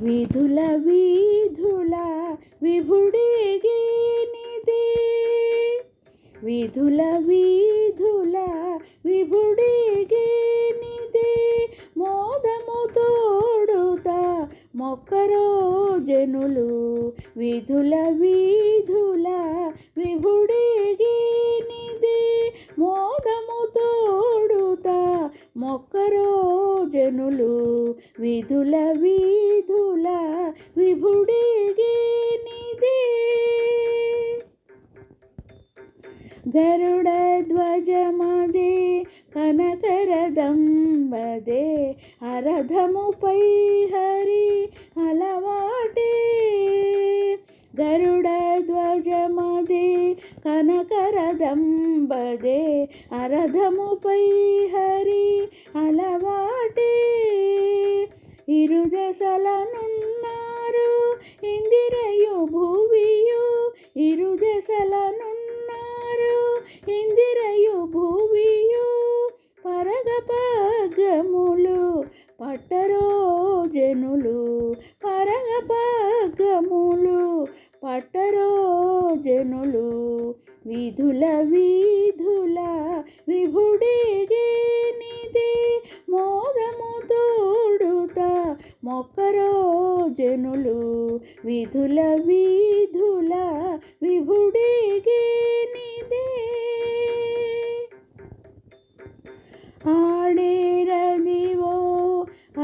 విధుల వీధుల విభుడిగే నిదే విధుల వీధుల విభుడిగే మోదము తోడుత మొక్కరో జనులు. విధుల వీధుల విభుడిగేనిది మోదము తోడుత మొక్కరో జనులు. విధుల వీ ವಿಭುಡಿಗೆ ನಿದೆ ಗರುಡ ಧ್ವಜ ಮದೆ ಕನಕರದಂಬದೆ ಅರಧಮುಪೈ ಹರಿ ಹಲವಾಟೆ ಗರುಡ ಧ್ವಜ ಮದೆ ಕನಕರದಂಬದೆ ಅರಧಮುಪೈ ಹರಿ పరగపగములు పట్టరో జనులు పరగపగములు పట్టరో జనులు విధుల వీధుల విభుడిగే నిదే మోదము తోడుత మొక్కరో జనులు విధుల వీధుల విభుడిగే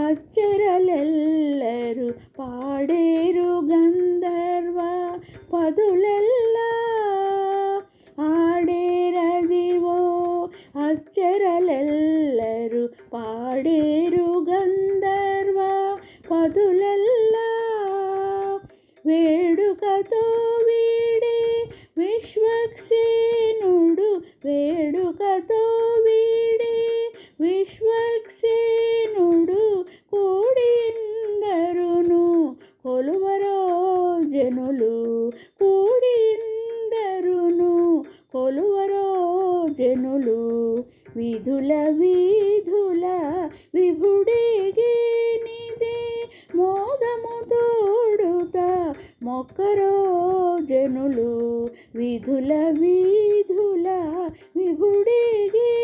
అచ్చరలెల్లరు పాడేరు గంధర్వ పదులెల్లా. ఆడేరదివో అచ్చరలెల్లరు పాడేరు గంధర్వ పదులెల్లా. వేడుకతో వీడే విశ్వక్సేనుడు వేడుకతో వీడే విశ్వక్సేనుడు కొలువరో జనులు కూడిందరును. కొలువరో జనులు విధుల విధుల విభుడిగినిదే. మోదము తోడుత మొక్కరో జనులు విధుల విధుల విభుడిగే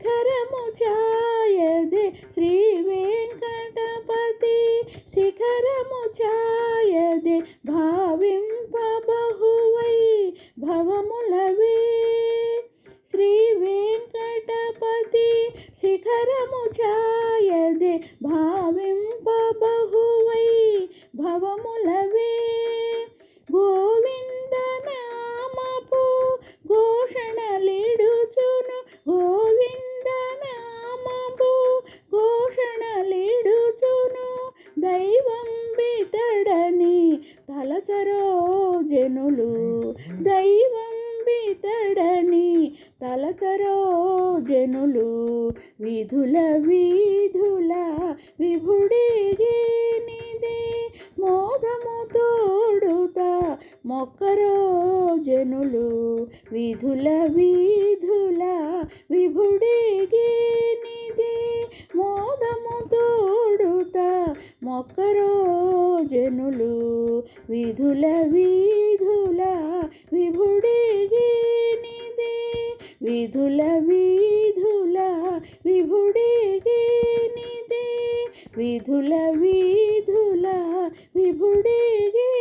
శిఖరము ఛాయదే. శ్రీ వెంకటపతి శిఖరము ఛాయదే. భావింప బహువై భవములవే. శ్రీ వెంకటపతి శిఖరము ఛాయదే. భావింప బహువై భవములవే. గోవింద దైవం బితడని తలచరో జనులు విధుల వీధుల విభుడిగేనిదే మోదము తోడుత మొక్కరో జనులు విధుల వీధుల విభుడిగేనిదే మోదము తోడుత మొక్కరో జనులు విధుల విధుల విభుడిగినిదే. విధుల విధుల విభుడిగినిదే. విధుల విధుల వీధుల విభుడిగే